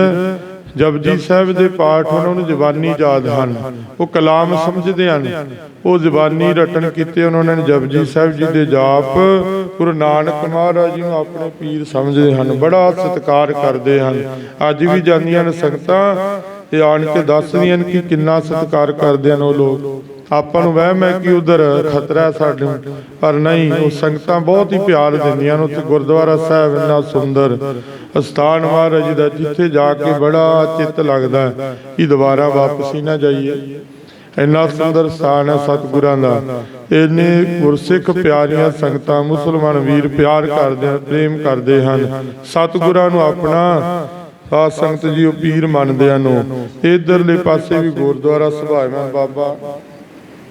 ਜਪਜੀ ਸਾਹਿਬ ਦੇ ਪਾਠ ਉਹਨਾਂ ਨੂੰ ਜ਼ਬਾਨੀ ਯਾਦ ਹਨ। ਉਹ ਕਲਾਮ ਸਮਝਦੇ ਹਨ। ਉਹ ਜ਼ਬਾਨੀ ਰਟਨ ਕੀਤੇ ਉਹਨਾਂ ਨੇ ਜਪਜੀ ਸਾਹਿਬ ਜੀ ਦੇ ਜਾਪ। ਗੁਰੂ ਨਾਨਕ ਮਹਾਰਾਜ ਜੀ ਨੂੰ ਆਪਣੇ ਪੀਰ ਸਮਝਦੇ ਹਨ, ਬੜਾ ਸਤਿਕਾਰ ਕਰਦੇ ਹਨ। ਅੱਜ ਵੀ ਜਾਂਦੀਆਂ ਨੇ ਸੰਗਤਾਂ। ਤੇ ਆਣ ਕੇ ਦੱਸਦੀਆਂ ਨੇ ਕਿ ਕਿੰਨਾ ਸਤਿਕਾਰ ਕਰਦੇ ਹਨ ਉਹ ਲੋਕ? ਆਪਾਂ ਨੂੰ ਵਹਿਮ ਹੈ ਕਿ ਉਧਰ ਖਤਰਾ ਸਾਡੇ ਪਰ ਨਹੀਂ, ਉਹ ਸੰਗਤਾਂ ਬਹੁਤ ਹੀ ਪਿਆਰ ਦਿੰਦੀਆਂ ਨੇ। ਉੱਥੇ ਗੁਰਦੁਆਰਾ ਸਾਹਿਬ ਇੰਨਾ ਸੁੰਦਰ, ਅਸਥਾਨ ਮਹਾਰਾਜ ਦਾ, ਜਿੱਥੇ ਜਾ ਕੇ ਬੜਾ ਚਿੱਤ ਲੱਗਦਾ ਕਿ ਦੁਬਾਰਾ ਵਾਪਸ ਨਾ ਜਾਈਏ। ਇੰਨਾ ਸੁੰਦਰ ਸਥਾਨ ਹੈ ਸਤਿਗੁਰਾਂ ਦਾ। ਇੰਨੇ ਗੁਰਸਿੱਖ ਪਿਆਰੀਆਂ ਸੰਗਤਾਂ, ਮੁਸਲਮਾਨ ਵੀਰ ਪਿਆਰ ਕਰਦੇ ਹਨ, ਪ੍ਰੇਮ ਕਰਦੇ ਹਨ। ਸਤਿਗੁਰਾਂ ਨੂੰ ਆਪਣਾ ਸਾਧ ਸੰਗਤ ਜੀ ਉਹ ਪੀਰ ਮੰਨਦਿਆਂ ਨੂੰ। ਇਧਰਲੇ ਪਾਸੇ ਵੀ ਗੁਰਦੁਆਰਾ ਸੁਭਾਇਮਾਨ ਬਾਬਾ।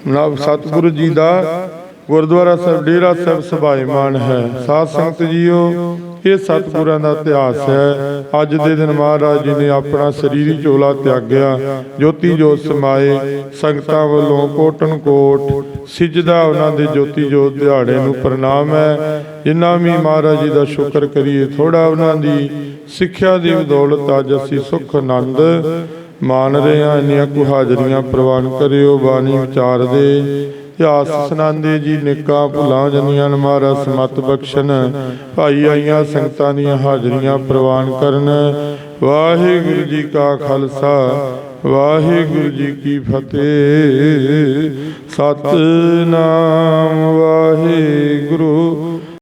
ਨਵ ਸਤਿਗੁਰੂ ਜੀ ਦਾ ਗੁਰਦੁਆਰਾ ਸਾਹਿਬ, ਡੇਰਾ ਸਾਹਿਬ ਸਭਾਇਮਾਨ ਹੈ। ਸਾਧ ਸੰਗਤ ਜੀਓ, ਇਹ ਸਤਿਗੁਰਾਂ ਦਾ ਇਤਿਹਾਸ ਹੈ। ਅੱਜ ਦੇ ਦਿਨ ਮਹਾਰਾਜ ਜੀ ਨੇ ਆਪਣਾ ਸਰੀਰੀ ਚੋਲਾ ਤਿਆਗਿਆ, ਜੋਤੀ ਜੋਤ ਸਮਾਏ। ਸੰਗਤਾਂ ਵੱਲੋਂ ਕੋਟਨ ਕੋਟ, ਸਿਜਦਾ ਉਹਨਾਂ ਦੇ ਜੋਤੀ ਜੋਤ ਦਿਹਾੜੇ ਨੂੰ ਪ੍ਰਣਾਮ ਹੈ। ਜਿੰਨਾ ਵੀ ਮਹਾਰਾਜ ਜੀ ਦਾ ਸ਼ੁਕਰ ਕਰੀਏ ਥੋੜਾ ਉਹਨਾਂ ਦੀ ਸਿੱਖਿਆ ਦੀ ਬਦੌਲਤ ਅੱਜ ਅਸੀਂ ਸੁਖ, ਆਨੰਦ ਮਾਣ ਰਹੇ ਹਾਂ। ਇੰਨੀਆਂ ਕੁ ਹਾਜ਼ਰੀਆਂ ਪ੍ਰਵਾਨ ਕਰਿਓ, ਬਾਣੀ ਵਿਚਾਰਦੇ ਇਤਿਹਾਸ ਸੁਣਾਉਂਦੇ ਜੀ, ਨਿੱਕਾ ਭੁੱਲਾਂ ਜੰਨੀਆਂ ਨੂੰ ਮਹਾਰਾਜ, ਸਮਤ ਬਖਸ਼ਣ। ਭਾਈ ਆਈਆਂ ਸੰਗਤਾਂ ਦੀਆਂ ਹਾਜ਼ਰੀਆਂ ਪ੍ਰਵਾਨ ਕਰਨ। ਵਾਹਿਗੁਰੂ ਜੀ ਕਾ ਖਾਲਸਾ, ਵਾਹਿਗੁਰੂ ਜੀ ਕੀ ਫਤਿਹ। ਸਤਨਾਮ ਵਾਹਿਗੁਰੂ